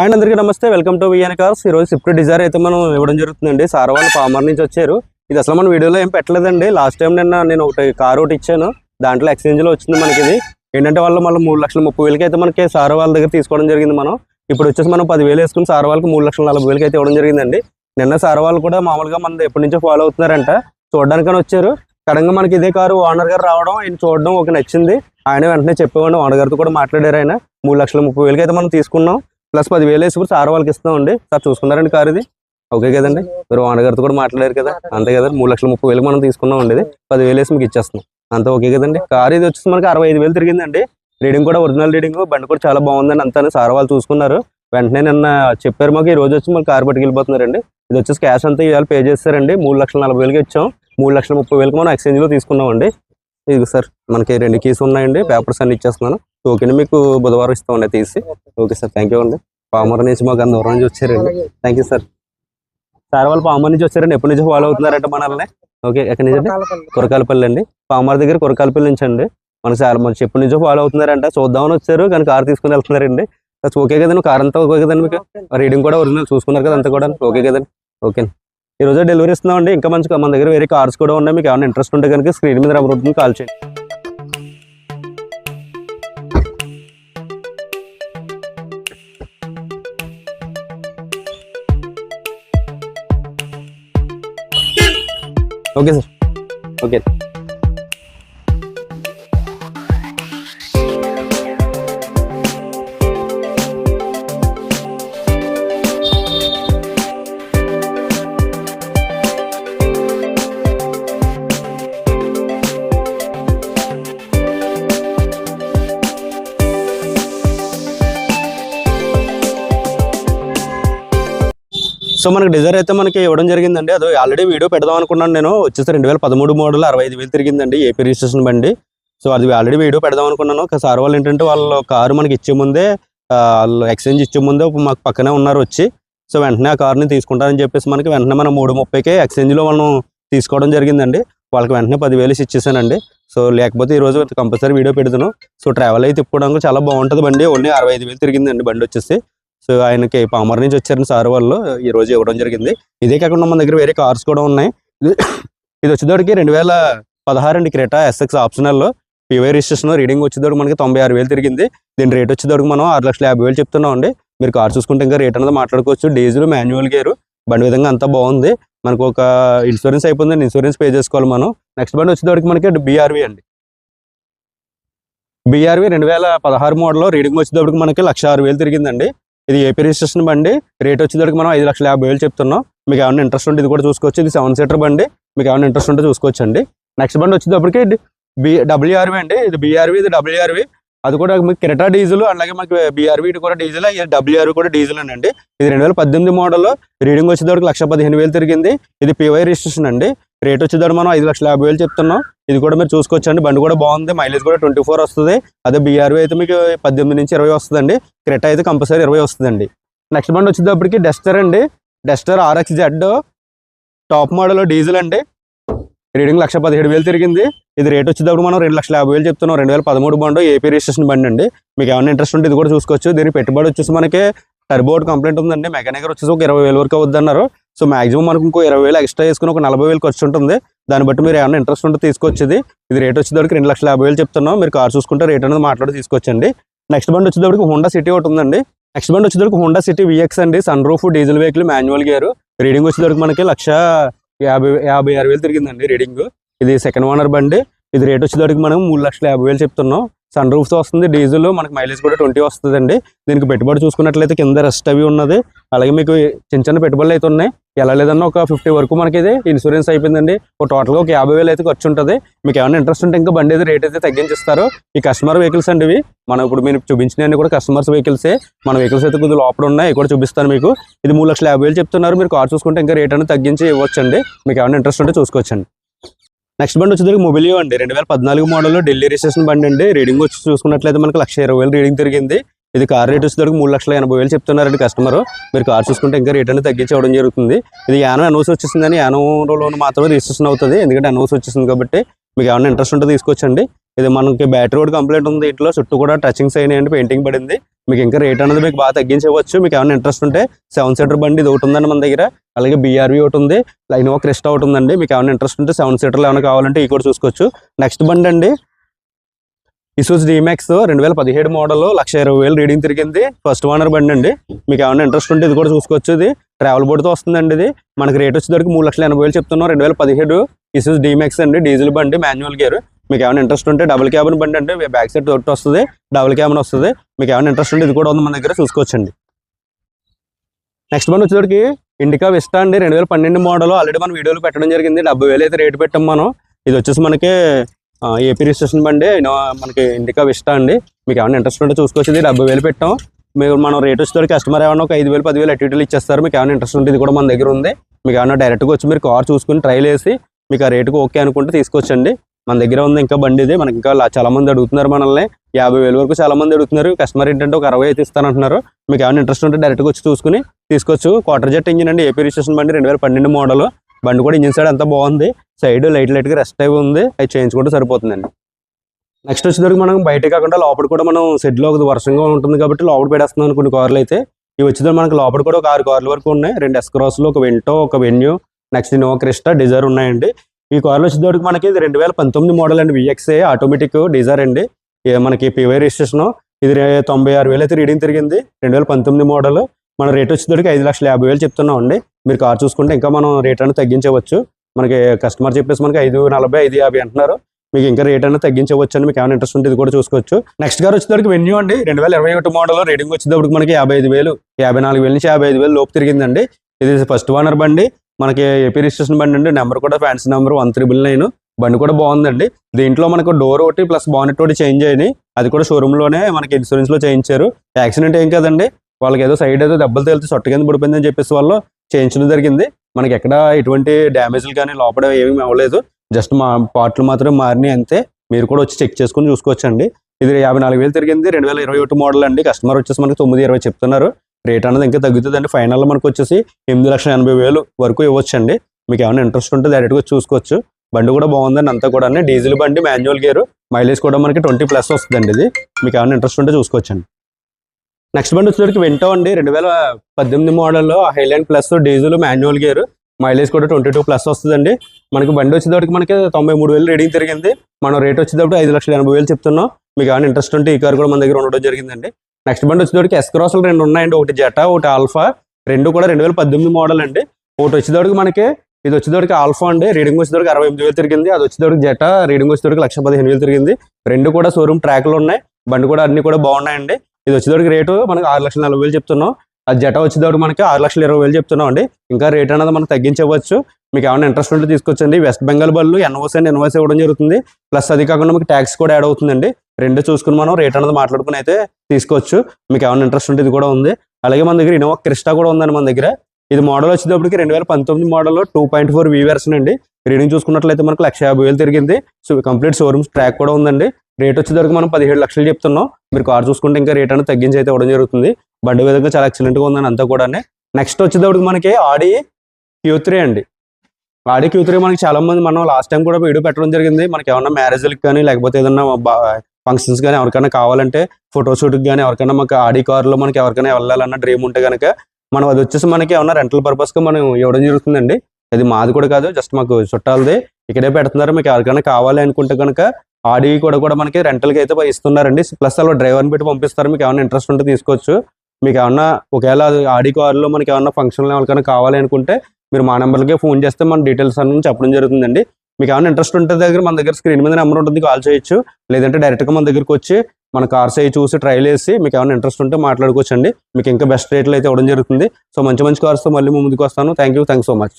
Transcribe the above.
And అందరికీ నమస్తే. Welcome to VN cars ఈ రోజు స్విఫ్ట్ డిజైర్ అయితే మనం ఇవ్వడం జరుగుతుందండి. సార్ వాళ్ళు పామర్ నుంచి వచ్చారు. ఇది అసలు మన వీడియోలో ఏం పెట్టలేదండి. లాస్ట్ టైం నిన్న నేను ఒకటి కార్ ఒకటి ఇచ్చాను. దాంట్లో ఎక్స్చేంజ్లో లో వచ్చింది మనకి ఇది. ఏంటంటే వాళ్ళు మళ్ళీ మూడు లక్షల ముప్పై వేలకి అయితే మనకి సార్ వాళ్ళ దగ్గర తీసుకోవడం జరిగింది మనం. ఇప్పుడు వచ్చేసి మనం పదివేలు వేసుకుని సార్ వాళ్ళకి మూడు లక్షల నలభై వేలకి అయితే ఇవ్వడం జరిగిందండి. నిన్న సార్ వాళ్ళు కూడా మామూలుగా మన ఎప్పటి నుంచో ఫాలో అవుతున్నారంట. చూడడానికని వచ్చారు. సడన్గా మనకి ఇదే కారు ఓనర్ గారు రావడం ఆయన చూడడం ఒక నచ్చింది. ఆయన వెంటనే చెప్పేవాడు ఓనర్ గారితో కూడా మాట్లాడారు ఆయన. మూడు లక్షల ముప్పై వేలకి అయితే మనం తీసుకున్నాం. ప్లస్ పదివేలు వేసి కూడా సార్ వాళ్ళకి ఇస్తామండి. సార్ చూసుకున్నారండి కారు ఇది? ఓకే కదండి. మీరు ఓనర్ కూడా మాట్లాడారు కదా? అంతే కదా? మూడు లక్షల ముప్పై వేలకు మనం తీసుకున్నాం అండి ఇది. పదివేలు వేసి మీకు ఇచ్చేస్తాం అంతా ఓకే కదండి. కారు ఇది వచ్చేసి మనకి అరవై ఐదు వేలు తిరిగిందండి. రీడింగ్ కూడా ఒరిజినల్ రీడింగ్. బండి కూడా చాలా బాగుందండి. అంతా సార్ వాళ్ళు చూసుకున్నారు. వెంటనే నిన్న చెప్పారు మాకు ఈ రోజు వచ్చి మళ్ళీ కారు పట్టుకెళ్ళిపోతున్నారండి ఇది వచ్చేసి క్యాష్ అంతా ఇవాళ పే చేస్తారండి. మూడు లక్షల నలభై వేలకి ఇచ్చాం. మూడు లక్షల ముప్పై వేలకి మనం ఎక్స్చేంజ్లో లో తీసుకున్నామండి. ఇది సార్ మనకి రెండు కీస్ ఉన్నాయండి. పేపర్స్ అన్ని ఇచ్చేస్తున్నాను. ఓకే మీకు బుధవారం ఇస్తామండి తీసి. ఓకే. సార్ థ్యాంక్ యూ అండి. పామర్ నుంచి మాకు అంత దూరం నుంచి వచ్చారండి థ్యాంక్ యూ సార్ సార్ వాళ్ళు పామర్ నుంచి వచ్చారండి. ఎప్పటి నుంచి ఫాలో అవుతున్నారంట మనల్ని. ఓకే ఎక్కడి నుంచి అండి? కురకాలపల్లి. అండి. పామర్ దగ్గర కురకాలపల్లి నుంచి అండి. మనకు చాలా మంచి ఎప్పటి నుంచో ఫాలో అవుతున్నారంట. చూద్దామని వచ్చారు కానీ కార్ తీసుకుని వెళ్తున్నారండి. ఓకే కదండి. కార్ అంతా ఓకే కదండి మీకు? రీడింగ్ కూడా ఒరిజినల్ చూసుకున్నారు కదా అంతా కూడా ఓకే కదండి. ఓకే ఈ రోజు డెలివరీ ఇస్తున్నామండి. ఇంకా మంచి మన దగ్గర వేరే కార్స్ కూడా ఉన్నాయి. మీకు ఏమైనా ఇంట్రెస్ట్ ఉంటే కనుక స్క్రీన్ మీద నెంబర్ కాల్ చేయండి. ఓకే సార్ ఓకే సో మనకి డిజైర్ అయితే మనకి ఇవ్వడం జరిగిందండి. అది ఆల్రెడీ వీడియో పెడదాం అనుకున్నాను నేను. వచ్చేసి రెండు వేల పదమూడు మోడల్ అరవై ఐదు వేలు తిరిగిందండి ఏపీ రిజిస్ట్రేషన్ బండి. సో అది ఆల్రెడీ వీడియో పెడదాం అనుకున్నాను. ఒక సార్ వాళ్ళు ఏంటంటే వాళ్ళు కారు మనకి ఇచ్చే ముందే వాళ్ళు ఎక్స్చేంజ్ ఇచ్చే ముందే మాకు పక్కనే ఉన్నారు వచ్చి. సో వెంటనే ఆ కార్ని తీసుకుంటారని చెప్పేసి మనకి వెంటనే మనం మూడు ముప్పైకే ఎక్స్చేంజ్లో మనం తీసుకోవడం జరిగిందండి. వాళ్ళకి వెంటనే పదివేలు ఇచ్చేసానండి. సో లేకపోతే ఈ రోజు కంపల్సరీ వీడియో పెడతాను సో ట్రావెల్ అయితే తిప్పుకోవడానికి చాలా బాగుంటుంది బండి. ఓన్లీ అరవై ఐదు వేలు తిరిగిందండి బండి వచ్చేసి. సో ఆయనకి పామర్ నుంచి వచ్చారని సార్ వాళ్ళు. ఈ రోజు ఇవ్వడం జరిగింది. ఇదే కాకుండా మన దగ్గర వేరే కార్స్ కూడా ఉన్నాయి. ఇది- ఇది వచ్చేటోడికి రెండు వేల పదహారు అండి క్రేటా ఎస్ఎక్స్ ఆప్షనల్లో పీవై రిజిస్ట్రేషన్ రీడింగ్ వచ్చేటోడికి మనకి తొంభై ఆరు వేలు తిరిగింది. దీని రేట్ వచ్చేటోడికి మనం ఆరు లక్షల యాభై వేలు చెప్తున్నాం అండి మీరు కార్ చూసుకుంటే ఇంకా రేట్ అనేది మాట్లాడుకోవచ్చు. Diesel manual gear. బండి విధంగా అంతా బాగుంది. మనకు ఒక ఇన్సూరెన్స్ అయిపోయిందండి. ఇన్సూరెన్స్ పే చేసుకోవాలి మనం. నెక్స్ట్ బండి వచ్చేటోడికి మనకి బీఆర్వి అండి. బీఆర్వి రెండు వేల పదహారు మోడల్లో రీడింగ్ వచ్చేటప్పటికి మనకి లక్ష ఆరు వేలు తిరిగిందండి. ఇది ఏపీ రిజిస్ట్రేషన్ బండి. రేట్ వచ్చేటప్పటికి మనం ఐదు లక్షల యాభై వేలు చెప్తున్నాం. మీకు ఏమైనా ఇంట్రెస్ట్ ఉంటే ఇది కూడా చూసుకోవచ్చు. ఇది సెవెన్ సీటర్ బండి. మీకు ఏమైనా ఇంట్రెస్ట్ ఉంటే చూసుకోవచ్చు అండి నెక్స్ట్ బండి వచ్చేటప్పటికి బి డబ్ల్యూఆర్వి అండి. ఇది బీఆర్వి ఇది డబ్ల్యూఆర్వి అది కూడా మీకు కిరటా డీజిల్ అలాగే మాకు బీఆర్వి ఇది కూడా డీజిల్ ఇది డబ్ల్యూఆర్వి కూడా డీజిల్ అండి. ఇది రెండు వేల పద్దెనిమిది మోడల్ రీడింగ్ వచ్చేటప్పటికి లక్ష పదిహేను వేలు తిరిగింది. ఇది పీవై రిజిస్ట్రేషన్ అండి. రేట్ వచ్చేటప్పుడు మనం ఐదు లక్షల యాభై వేలు చెప్తున్నాం. ఇది కూడా మీరు చూసుకోవచ్చు అండి బండి కూడా బాగుంది. మైలేజ్ కూడా ట్వంటీ ఫోర్ వస్తుంది. అదే బీఆర్వి అయితే మీకు పద్దెనిమిది నుంచి ఇరవై వస్తుందండి. క్రెటా అయితే కంపల్సరీ ఇరవై వస్తుందండి. నెక్స్ట్ బండి వచ్చేటప్పటికి డస్టర్ అండి. Duster RX Z top model diesel అండి. రీడింగ్ లక్ష పదిహేడు వేలు తిరిగింది. ఇది రేట్ వచ్చేటప్పుడు మనం రెండు లక్షల యాభై వేలు చెప్తున్నాం. రెండు వేల పదమూడు బండు ఏపీ రిజిస్ట్రేషన్ బండి అండి. మీకు ఏమైనా ఇంట్రెస్ట్ ఉంటే ఇది కూడా చూసుకోవచ్చు. దీని పెట్టుబడి వచ్చేసి మనకి టర్బోర్డ్ కంప్లైంట్ ఉందండి. మెకానిక్ వచ్చేసి ఒక ఇరవై వేల వరకు అవుద్ది సో మాక్సిమం మనకు ఇంకో ఇరవై వేలు ఎక్స్ట్రా వేసుకుని ఒక నలభై వేలు ఖర్చు ఉంటుంది. దాన్ని బట్టి మీరు ఏమైనా ఇంట్రెస్ట్ ఉంటే తీసుకొచ్చేది. ఇది రేట్ వచ్చేటప్పటికి రెండు లక్షల యాభై వేలు చెప్తున్నాం. మీరు కార్ చూసుకుంటే రేట్ అనేది మాట్లాడి తీసుకొచ్చండి. నెక్స్ట్ బండి వచ్చేటప్పటికి హోండా సిటీ ఒకటి ఉందండి. నెక్స్ట్ బండి వచ్చేటప్పటికి హోండా సిటీ విఎక్స్ అండి. Sunroof diesel vehicle manual gear reading వచ్చేటప్పటికి మనకి లక్ష యాభై యాభై ఆరు వేలు తిరిగిందండి రీడింగ్ ఇది సెకండ్ ఓనర్ బండి. ఇది రేట్ వచ్చేటప్పటికి మనం మూడు లక్షల యాభై వేలు చెప్తున్నాం. సన్ రూఫ్స్ వస్తుంది డీజిల్ మనకి మైలేజ్ కూడా ట్వంటీ వస్తుందండి. దీనికి పెట్టుబడి చూసుకున్నట్లయితే కింద రెస్ట్ అవి ఉన్నది. అలాగే మీకు చిన్న చిన్న పెట్టుబడులు అయితే ఉన్నాయి. ఎలా లేదన్నా ఒక ఫిఫ్టీ వరకు మనకి ఇది ఇన్సూరెన్స్ అయిపోయిందండి. ఒక టోటల్గా ఒక యాభై వేలు అయితే ఖర్చు ఉంటుంది. మీకు ఏమైనా ఇంట్రెస్ట్ ఉంటే ఇంకా బండి అయితే రేట్ అయితే తగ్గించిస్తారు. ఈ కస్టమర్ వెహికల్స్ అండి ఇవి. మనం ఇప్పుడు మీరు చూపించినవి కూడా కస్టమర్స్ వెహికల్సే మన వెహికల్స్ అయితే కొద్దిగా లోపల ఉన్నాయి. కూడా చూపిస్తాను మీకు. ఇది మూడు లక్షల యాభై వేలు చెప్తున్నారు. మీరు కార్ చూసుకుంటే ఇంకా రేట్ అనేది తగ్గించి ఇవ్వచ్చండి. మీకు ఏమైనా ఇంట్రెస్ట్ ఉంటే చూసుకోవచ్చండి. నెక్స్ట్ బండి వచ్చేసరికి మొబిలియో అండి. రెండు వేల పద్నాలుగు మోడల్ ఢిల్లీ రిజిస్ట్రేషన్ బండి అండి. రీడింగ్ వచ్చి చూసుకున్నట్లయితే మనకి లక్ష ఇరవై వేలు రీడింగ్ తిరిగింది. ఇది కార్ రేట్ వచ్చేసరికి మూడు లక్షల ఎనభై వేలు చెప్తున్నారండి కస్టమర్. మీరు కార్ చూసుకుంటే ఇంకా రేట్ అనేది తగ్గించవడం జరుగుతుంది. ఇది యానో అనౌన్స్ వచ్చేసిందని యానోలోను మాత్రమే రిజిస్ట్రేషన్ అవుతుంది. ఎందుకంటే అనౌన్స్ వచ్చేసింది కాబట్టి మీకు ఏమైనా ఇంట్రెస్ట్ ఉంటే తీసుకోవచ్చండి ఇది మనకి బ్యాటరీ కూడా కంప్లీట్ ఉంది. ఇంట్లో చుట్టూ కూడా టచింగ్స్ అయినాయండి. పెయింటింగ్ పడింది. మీకు ఇంకా రేట్ అనేది మీకు బాగా తగ్గించవచ్చు. మీకు ఏమైనా ఇంట్రెస్ట్ ఉంటే సెవెన్ సీటర్ బండి ఇది ఒకటి ఉందండి మన దగ్గర. అలాగే బీఆర్వీ ఒకటి ఉంది. ఇన్నోవా క్రిస్టా ఒకటి ఉందండి. మీకు ఏమైనా ఇంట్రెస్ట్ ఉంటే సెవెన్ సీటర్లు ఏమైనా కావాలంటే ఈ కూడా చూసుకోవచ్చు. నెక్స్ట్ బండి అండి. ఇసూస్ డిమాక్స్ రెండు వేల పదిహేడు మోడల్ లక్ష ఇరవై వేలు రీడింగ్ తిరిగింది. ఫస్ట్ ఓనర్ బండి అండి. మీకు ఏమైనా ఇంట్రెస్ట్ ఉంటే ఇది కూడా చూసుకోవచ్చు ఇది. ట్రావెల్ బోర్డుతో వస్తుందండి ఇది. మనకి రేట్ వచ్చేసరికి మూడు లక్షల ఎనభై వేలు చెప్తున్నాం. రెండు వేల పదిహేడు ఇసూజ్ డిమాక్స్ అండి. డీజిల్ బండి మాన్యువల్ గేర్ మీకు ఏమైనా ఇంట్రెస్ట్ ఉంటే డబుల్ క్యాబిన్ బండి అంటే బ్యాక్ సైడ్ ఒకటి వస్తుంది డబుల్ క్యాబిన్ వస్తుంది. మీకు ఏమైనా ఇంట్రెస్ట్ ఉంటే ఇది కూడా ఉంది మన దగ్గర చూసుకోవచ్చండి. నెక్స్ట్ బండి వచ్చేటికి ఇండికా విస్టా అండి. రెండు వేల పన్నెండు మోడల్ ఆల్రెడీ మనం వీడియోలో పెట్టడం జరిగింది. డెబ్బై వేలు అయితే రేటు పెట్టాం మనం. ఇది వచ్చేసి మనకి ఏపీ రిజిస్ట్రేషన్ బండి. మనకి ఇండికా విస్టా అండి. మీకు ఏమైనా ఇంట్రెస్ట్ ఉంటే చూసుకోవచ్చు. డెబ్బై వేలు పెట్టాం. మీరు మనం రేట్ వచ్చేసరికి కస్టమర్ ఏమైనా ఒక ఐదు వేలు పదివేలు అటు ఇచ్చేస్తారు. మీకు ఏమైనా ఇంట్రెస్ట్ ఉంటే ఇది కూడా మన దగ్గర ఉంది. మీకు ఏమైనా డైరెక్ట్గా వచ్చి మీరు కార్ చూసుకుని ట్రైల్ వేసి మీకు ఆ రేటుకి ఓకే అనుకుంటే తీసుకొచ్చండి మన దగ్గర ఉంది ఇంకా బండి ఇది. మనకి ఇంకా చాలా మంది అడుగుతున్నారు మనల్ని. యాభై వేల వరకు చాలా మంది అడుగుతున్నారు. కస్టమర్ ఏంటంటే ఒక అరవై అయితే ఇస్తానంటున్నారు. మీకు ఏమైనా ఇంట్రెస్ట్ ఉంటే డైరెక్ట్గా వచ్చి చూసుకుని తీసుకోవచ్చు. క్వార్టర్ జెట్ ఇంజిన్ అండి. ఏపీ రిజిస్ట్రేషన్ బండి రెండు వేల పన్నెండు మోడల్ బండి కూడా ఇంజిన్ సైడ్ అంతా బాగుంది. సైడ్ లైట్ లైట్గా రెస్ట్ అయి ఉంది. అది చేయించుకుంటే సరిపోతుందండి. నెక్స్ట్ వచ్చేసరికి మనం బయట కాకుండా లోపల కూడా మనం షెడ్లో ఒక వర్షంగా ఉంటుంది కాబట్టి లోపల పెడేస్తున్నాను కొన్ని కార్లు అయితే. ఇవి వచ్చేసరికి మనకి లోపల కూడా ఒక ఆరు కార్ల వరకు ఉన్నాయి. రెండు ఎస్క్రాస్లు ఒక వెంటో ఒక Venue next Innova Crysta Dzire ఉన్నాయండి. ఈ కార్లు వచ్చేసరికి మనకి ఇది రెండు వేల పంతొమ్మిది మోడల్ అండి విఎక్స్ఏ ఆటోమేటిక్ డిజైర్ అండి. ఇది మనకి పివై రిజిస్ట్రేషన్ ఇది తొంభై ఆరు వేలు అయితే రీడింగ్ తిరిగింది. రెండు వేల పంతొమ్మిది మోడల్ మన రేట్ వచ్చేసరికి ఐదు లక్షల యాభై వేలు చెప్తున్నాం అండి మీరు కార్ చూసుకుంటే ఇంకా మనం రేట్ అనేది తగ్గించవచ్చు. మనకి కస్టమర్ చెప్పేసి మనకి ఐదు నలభై ఐదు యాభై అంటున్నారు. మీకు ఇంకా రేట్ అనేది తగ్గించవచ్చు అని మీకు ఏమైనా ఇంట్రెస్ట్ ఉంటే ఇది కూడా చూసుకోవచ్చు. నెక్స్ట్ గారు వచ్చేసరికి వెన్యూ అండి. రెండు వేల ఇరవై ఒకటి మోడల్ రేటింగ్ వచ్చేటప్పుడు మనకి యాభై ఐదు వేలు యాభై నాలుగు వేల నుంచి యాభై ఐదు వేలు లోపు తిరిగిందండి. ఇది ఫస్ట్ ఓనర్ బండి. మనకి ఏపీ రిజిస్ట్రేషన్ బండి అండి. నెంబర్ కూడా fancy number one triple nine. బండి కూడా బాగుందండి. దీంట్లో మనకు డోర్ ఒకటి ప్లస్ బానెట్ ఒకటి చేంజ్ అయ్యి అది కూడా షోరూంలోనే మనకి ఇన్సూరెన్స్లో చేయించారు. యాక్సిడెంట్ ఏం కదండి. వాళ్ళకి ఏదో సైడ్ ఏదో దెబ్బలు తేలితే సొట్ట కింద పడిపోయిందని చెప్పేసి వాళ్ళు చేయించడం జరిగింది. మనకి ఎక్కడ ఎటువంటి డ్యామేజ్లు కానీ లోపల ఏమీ అవ్వలేదు. జస్ట్ మా పార్ట్లు మాత్రం మారినాయి అంతే. మీరు కూడా వచ్చి చెక్ చేసుకుని చూసుకోవచ్చండి. ఇది యాభై నాలుగు వేలు తిరిగింది. రెండు వేల ఇరవై ఒకటి మోడల్ అండి. కస్టమర్ వచ్చేసి మనకి తొమ్మిది ఇరవై చెప్తున్నారు. రేట్ అనేది ఇంకా తగ్గుతుందండి. ఫైనల్ మనకు వచ్చేసి ఎనిమిది లక్షల ఎనభై వేలు వరకు ఇవ్వచ్చండి. మీకు ఏమైనా ఇంట్రెస్ట్ ఉంటే డైరెక్ట్గా చూసుకోవచ్చు. బండి కూడా బాగుందండి. అంతా కూడా డీజిల్ బండి మాన్యువల్ గేర్ మైలేజ్ కూడా మనకి ట్వంటీ ప్లస్ వస్తుందండి ఇది. మీకు ఏమైనా ఇంట్రెస్ట్ ఉంటే చూసుకోవచ్చండి. నెక్స్ట్ బండి వచ్చేసరికి వింటో అండి. రెండు వేల పద్దెనిమిది మోడల్లో highline plus diesel manual gear mileage కూడా ట్వంటీ టూ ప్లస్ వస్తుందండి. మనకి బండి వచ్చేటప్పటికి మనకి తొంభై మూడు వేలు రీడింగ్ తిరిగింది. మనం రేట్ వచ్చేటప్పుడు ఐదు లక్షల ఎనభై వేలు చెప్తున్నాం. మీకు ఏమైనా ఇంట్రెస్ట్ ఉంటే ఈ కార్ కూడా మన దగ్గర ఉండడం జరిగిందండి. నెక్స్ట్ బండి వచ్చేటప్పటికి ఎస్క్రాస్లు రెండు ఉన్నాయండి. ఒకటి జటా ఒకటి ఆల్ఫా రెండు కూడా రెండు వేల పద్దెనిమిది మోడల్ అండి. ఒకటి వచ్చేటప్పటికి మనకి ఇది వచ్చేటప్పటికి ఆల్ఫా అండి. రీడింగ్ వచ్చేటప్పటికి అరవై ఎనిమిది వేలు తిరిగింది. అది వచ్చేటప్పటికి జటా రీడింగ్ వచ్చేటప్పటికి లక్ష పదిహేను వేలు తిరిగింది. రెండు కూడా షోరూమ్ ట్రాక్లు ఉన్నాయి. బండి కూడా అన్ని కూడా బాగున్నాయండి. ఇది వచ్చేటప్పటికి రేటు మనకి ఆరు లక్షల నలభై వేలు చెప్తున్నాం. అది జట వచ్చేటప్పుడు మనకి ఆరు లక్షల ఇరవై వేలు చెప్తున్నాం అండి. ఇంకా రేట్ అనేది మనం తగ్గించవచ్చు. మీకు ఏమైనా ఇంట్రెస్ట్ ఉంటే తీసుకొచ్చండి. వెస్ట్ బెంగాల్ బళ్ళు ఎన్ఓసీ అండ్ ఎన్ఓసీ ఇవ్వడం జరుగుతుంది. ప్లస్ అది కాకుండా మీకు ట్యాక్స్ కూడా యాడ్ అవుతుందండి. రెండు చూసుకుని మనం రేట్ అనేది మాట్లాడుకుని అయితే తీసుకోవచ్చు. మీకు ఏమైనా ఇంట్రెస్ట్ ఉంటే ఇది కూడా ఉంది. అలాగే మన దగ్గర ఇన్నోవా క్రిస్టా కూడా ఉందండి మన దగ్గర. ఇది మోడల్ వచ్చేటప్పటికి రెండు వేల పంతొమ్మిది model two point four V version అండి. రీడింగ్ చూసుకున్నట్లయితే మనకు లక్ష యాభై వేలు తిరిగింది. సో కంప్లీట్ షోరూమ్స్ ట్రాక్ కూడా ఉందండి. రేట్ వచ్చేసరికి మనం పదిహేడు లక్షలు చెప్తున్నాం. మీరు కార్ చూసుకుంటే ఇంకా రేట్ అనేది తగ్గించి అయితే ఇవ్వడం జరుగుతుంది. బండి విధంగా చాలా ఎక్సలెంట్గా ఉందని అంతా కూడా నెక్స్ట్ వచ్చేటప్పటికి మనకి ఆడి క్యూ త్రీ అండి. ఆడి క్యూ త్రీ మనకి చాలా మంది మనం లాస్ట్ టైం కూడా వీడియో పెట్టడం జరిగింది. మనకి ఏమన్నా మ్యారేజ్లకు కానీ లేకపోతే ఏదన్నా ఫంక్షన్స్ కానీ ఎవరికైనా కావాలంటే ఫోటోషూట్కి కానీ ఎవరికైనా మాకు ఆడి కార్లో మనకి ఎవరికైనా వెళ్ళాలన్న డ్రీమ్ ఉంటే కనుక మనం అది వచ్చేసి మనకి ఏమన్నా రెంటల్ పర్పస్గా మనం ఇవ్వడం జరుగుతుందండి. అది మాది కూడా కాదు జస్ట్ మాకు చుట్టాలది. ఇక్కడే పెడుతున్నారు మీకు ఎవరికైనా కావాలి అనుకుంటే కనుక ఆడి కూడా కూడా మనకి రెంటల్కి అయితే ఇస్తున్నారండి. ప్లస్ అలా డ్రైవర్ని పెట్టి పంపిస్తారు మీకు ఏమైనా ఇంట్రెస్ట్ ఉంటే తీసుకోవచ్చు. మీకు ఏమన్నా ఒకవేళ ఆడి కార్లో మనకి ఏమన్నా ఫంక్షన్లో ఎవరికైనా కావాలి అనుకుంటే మీరు మా నెంబర్కే ఫోన్ చేస్తే మన డీటెయిల్స్ అన్నీ చెప్పడం జరుగుతుందండి. మీకు ఏమైనా ఇంట్రెస్ట్ ఉంటే దగ్గర మన దగ్గర స్క్రీన్ మీద నెంబర్ ఉంటుంది కాల్ చేయొచ్చు. లేదంటే డైరెక్ట్గా మన దగ్గరికి వచ్చి మన కార్స్ అవి చూసి ట్రైల్ వేసి మీకు ఏమైనా ఇంట్రెస్ట్ ఉంటే మాట్లాడుకోవచ్చండి. మీకు ఇంకా బెస్ట్ రేట్లు అయితే ఇవ్వడం జరుగుతుంది. సో మంచి మంచి కార్స్తో మళ్ళీ ముందుకు వస్తాను. Thank you thank so much